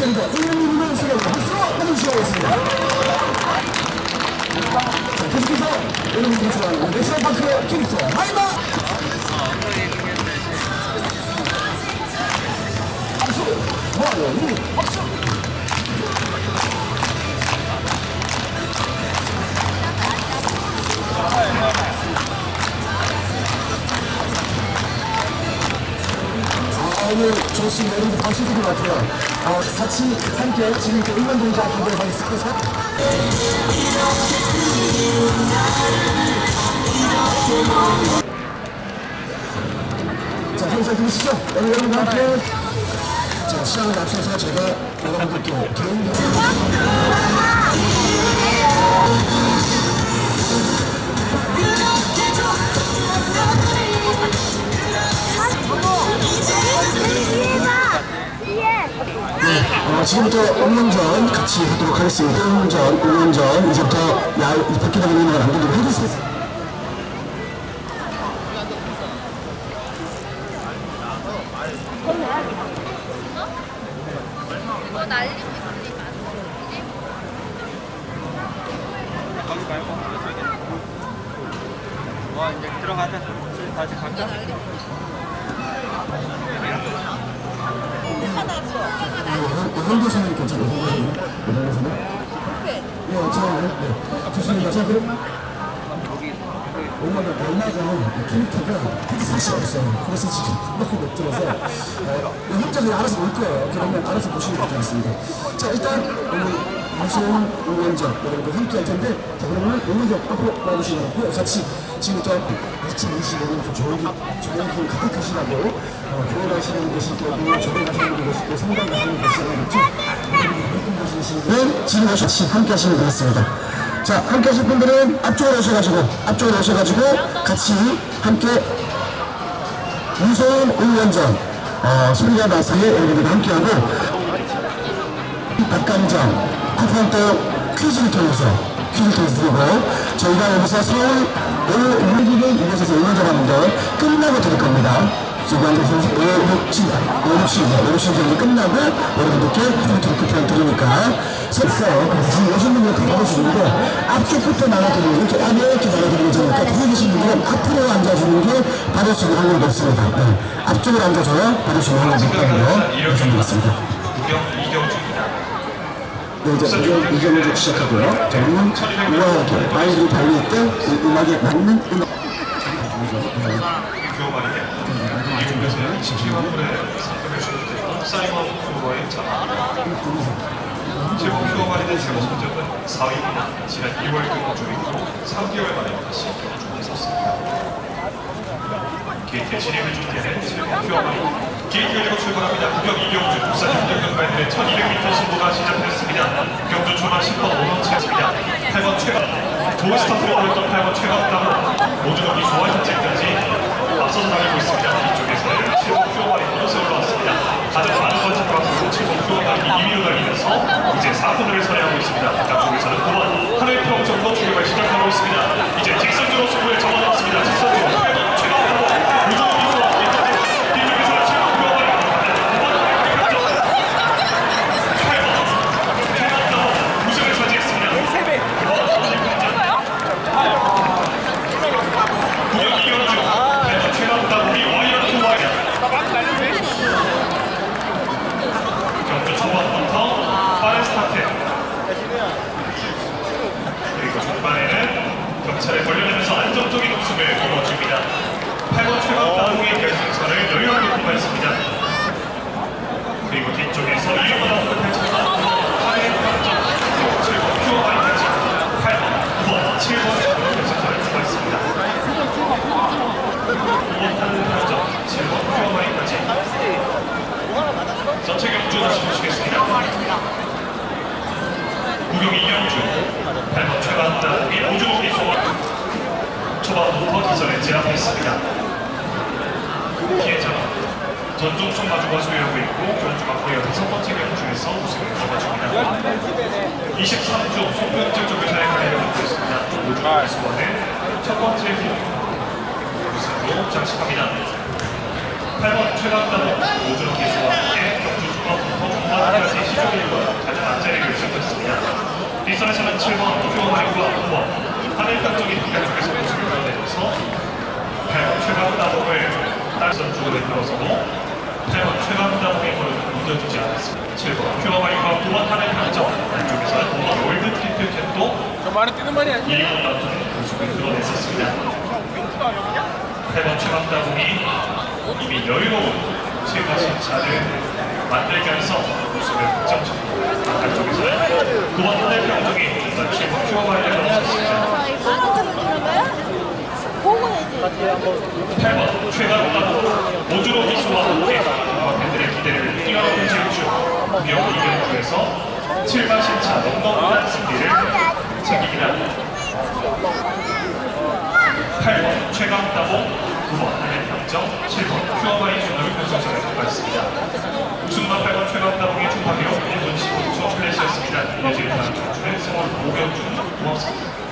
시간이다. 1년이면 수고하고 박수로 해주시겠습니다. 자, 계속해서 여러분들이 좋아하는 내셔널 파크 캐릭터 마이마 박수! 박 오늘 좋습니다. 여러분들 박수 주는 것 같아요. 어, 같이 함께 지금부터 응원 동작 하도록 하겠습니다. 자, 항상 들으시죠? 오늘 여러분과 함께 자, 시간을 앞서서 제가 여러분들께 개인 어, 지금부터 응원전 같이 하도록 하겠습니다. 응원전, 응원전 이제부터 야, 이 밖에 나가는 건 남들도 해주세요. 와 이제 들어가자. 다시 갈까? 현도선은 괜찮아요. 현도선은? 네, 괜찮아요. 네. 좋습니다. 자, 그럼 얼마나 얼마가 캐릭터가 사실 없어요. 그래서 지금 너무 못 들어서 어, 혼자 그냥 알아서 올 거예요. 그러면 알아서 보시면 될 것 같습니다. 자, 일단 오늘 무서운 응원전 여러분들 함께 할 텐데 자, 그러면 응원전 앞으로 나오시면 하고요. 같이 지금부터 2025년 좀 좋은 기- 좋은 기운 가득하시라고 어, 교회 가시는 것이 있고 조회 가시는 것이 있고 성당 가시는 것이 있고 네, 지금 같이 함께 하시면 되겠습니다. 자, 함께 하실 분들은 앞쪽으로 오셔가지고, 앞쪽으로 오셔가지고, 같이 함께 무서운 응원전, 어, 소리가 나서 여러분들과 함께하고, 닭강정, 쿠폰 또 퀴즈를 통해서, 퀴즈를 통해서 드리고, 저희가 여기서 서울 오, 6일은 이곳에서 응원전 하는데, 끝나고 드릴 겁니다. 지금 앉아서 5, 6, 7, 5, 6, 7, 5, 6, 7 정도 끝나고 여러분들께 쿠폰 쿠폰 드리니까 섰어요. 그래서 지금 오신 분들 다 받으시는데 앞쪽 부터 나눠드리고 이렇게 안에 이렇게 나눠드리는 거니까 뒤에 계신 분들은 앞으로 앉아주는 게 받을 수 있는 확률이 높습니다. 네. 앞쪽으로 앉아줘야 받을 수 있는 확률이 높다는 거 말씀드리겠습니다. 네, 이제 이경, 이경주 시작하고요. 저는 우아하게 때이 음악에 맞는 음악 교환이냐. 미국에서는 27만 불의 상금을 주는 사이먼 큐어의 자랑입니다. 제목 제목 성적은 4위입니다. 지난 2월 근무 중이고 3개월 만에 다시 경주에 섰습니다. 게이트에 진입을 준비하는 제목 큐어만이 게이트 열리고 출발합니다. 구경 이경주 국산 협력경과의 1200m 승부가 시작됐습니다. 경주 초반 10번 5번 채입니다 8번 최강 좋은 스타트를 보였던 8번 최강당 모두경기 좋아 현재까지 앞서서 달리고 있습니다. 이쪽에서는 7번 큐어만이 먼저 올라왔습니다. 가장 많은 번 잡아보고 7번 큐어만이 2위로 달리면서 이제 4분을 선회하고 있습니다. 바깥쪽에서는 9번 하늘 평 정도 출발 시작하고 있습니다. 이제 직선주로 승부에 접어들었습니다. 직선주로 8번 최강당 모두경기 좋아 현재 뒤쪽에서는 7번 큐어만이 8번 최강당 우승을 차지했습니다. 구경 이경주 네, 최강당 우리 와이어트 와이어 경주 초반부터 빠른 스타트 그리고 중반에는 경찰에 걸려내면서 안정적인 웃음을 보여줍니다 8번 최강당 후의 결승선을 여유롭게 통과했습니다 그리고 뒤쪽에서 1번 라운드 펼쳐서 8회 평점 7번 큐어바이까지 8번, 9번, 7번 결승선을 통과했습니다 5번 타는 평점 7번 큐어바이까지 전체 경주 다시 보시겠습니다 구경 이경주 8번 최반다 이 오주기 소원 초반 오버 기절에 제압했습니다. 피해자는 전종총 마주가 소유하고 있고 전주가 무려 다섯 번째 경기 중에서 우승을 거머줍니다. 23조 송병철 조교사의 가해를 맡고 있습니다. 오중환 아. 수원의첫 번째 우승으로 장식합니다. 8번 최강단은 오준호 기수와 함께 경주 중앙부터 중앙까지 시작일과 가장 앞자리를 차지했습니다. 리선에서는 7번 오준호 기수와 9번 하늘땅 쪽인 기간 쪽에서 들어서도 8번 최강다봉의 걸음을 묻어주지 않았습니다. 7번 큐어바이가 9번 하늘 강정 안쪽에서 5번 월드 트리플 캡도 저 말은 뛰는 말이 아니야. 1번 남성의 모습을 드러냈었습니다. 8번 최강다봉이 이미 여유로운 최가 신 차를 만들면서 모습을 득점시켰고 바깥쪽에서 9번 하늘 강정이 7번 큐어바이를 넘었습니다. 보고 해야지. 8번 최강다봉 모주로 기수와 함께 팬들의 기대를 뛰어넘는 질주 무경 이경주에서 7번 신차 넉넉한 승리를 챙기긴 합니다. 8번 최강다봉 9번 한일평정 7번 큐어바이 준호를 결승전에 통과했습니다. 우승만 8번 최강다봉의 총파기로 1분 15초 플래시였습니다. 이어지는 다음 주는 성원 오경준 고맙습니다.